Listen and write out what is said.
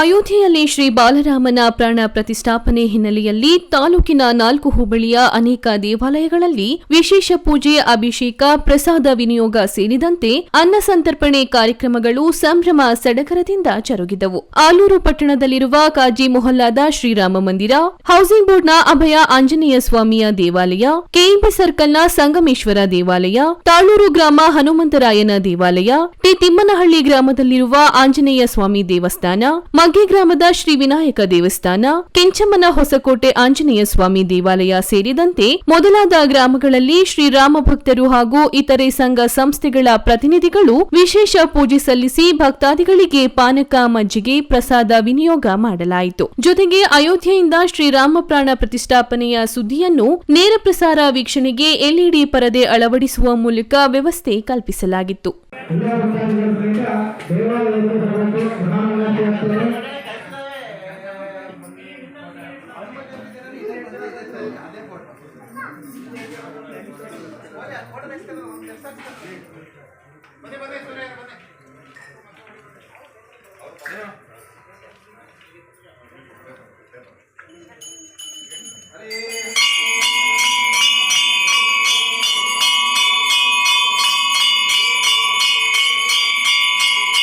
ಅಯೋಧ್ಯೆಯಲ್ಲಿ ಶ್ರೀ ಬಾಲರಾಮನ ಪ್ರಾಣ ಪ್ರತಿಷ್ಠಾಪನೆ ಹಿನ್ನೆಲೆಯಲ್ಲಿ ತಾಲೂಕಿನ ನಾಲ್ಕು ಹೋಬಳಿಯ ಅನೇಕ ದೇವಾಲಯಗಳಲ್ಲಿ ವಿಶೇಷ ಪೂಜೆ, ಅಭಿಷೇಕ, ಪ್ರಸಾದ ವಿನಿಯೋಗ ಸೇರಿದಂತೆ ಅನ್ನ ಸಂತರ್ಪಣೆ ಕಾರ್ಯಕ್ರಮಗಳು ಸಂಭ್ರಮ ಸಡಗರದಿಂದ ಜರುಗಿದವು. ಆಲೂರು ಪಟ್ಟಣದಲ್ಲಿರುವ ಕಾಜಿ ಮೊಹಲ್ಲಾದ ಶ್ರೀರಾಮ ಮಂದಿರ, ಹೌಸಿಂಗ್ ಬೋರ್ಡ್ನ ಅಭಯ ಆಂಜನೇಯ ಸ್ವಾಮಿಯ ದೇವಾಲಯ ಕೆಇಬಿ ಸರ್ಕಲ್ನ ಸಂಗಮೇಶ್ವರ ದೇವಾಲಯ, ತಾಳೂರು ಗ್ರಾಮ ಹನುಮಂತರಾಯನ ದೇವಾಲಯ, ಟಿ ತಿಮ್ಮನಹಳ್ಳಿ ಗ್ರಾಮದಲ್ಲಿರುವ ಆಂಜನೇಯ ಸ್ವಾಮಿ ದೇವಸ್ಥಾನ ಮಗ್ಗೆ ಗ್ರಾಮದ ಶ್ರೀ ವಿನಾಯಕ ದೇವಸ್ಥಾನ, ಕೆಂಚಮ್ಮನ ಹೊಸಕೋಟೆ ಆಂಜನೇಯ ಸ್ವಾಮಿ ದೇವಾಲಯ ಸೇರಿದಂತೆ ಮೊದಲಾದ ಗ್ರಾಮಗಳಲ್ಲಿ ಶ್ರೀರಾಮ ಭಕ್ತರು ಹಾಗೂ ಇತರೆ ಸಂಘ ಸಂಸ್ಥೆಗಳ ಪ್ರತಿನಿಧಿಗಳು ವಿಶೇಷ ಪೂಜೆ ಸಲ್ಲಿಸಿ ಭಕ್ತಾದಿಗಳಿಗೆ ಪಾನಕ, ಮಜ್ಜಿಗೆ, ಪ್ರಸಾದ ವಿನಿಯೋಗ ಮಾಡಲಾಯಿತು. ಜೊತೆಗೆ ಅಯೋಧ್ಯೆಯಿಂದ ಶ್ರೀರಾಮ ಪ್ರಾಣ ಪ್ರತಿಷ್ಠಾಪನೆಯ ಸುದ್ದಿಯನ್ನು ನೇರ ಪ್ರಸಾರ ವೀಕ್ಷಣೆಗೆ ಎಲ್ಇಡಿ ಪರದೆ ಅಳವಡಿಸುವ ಮೂಲಕ ವ್ಯವಸ್ಥೆ ಕಲ್ಪಿಸಲಾಗಿತ್ತು. ಆಗ್ತಾರೆ ಬನ್ನಿ ಬನ್ನಿ ಸೂರ್ಯ ಬನ್ನಿ.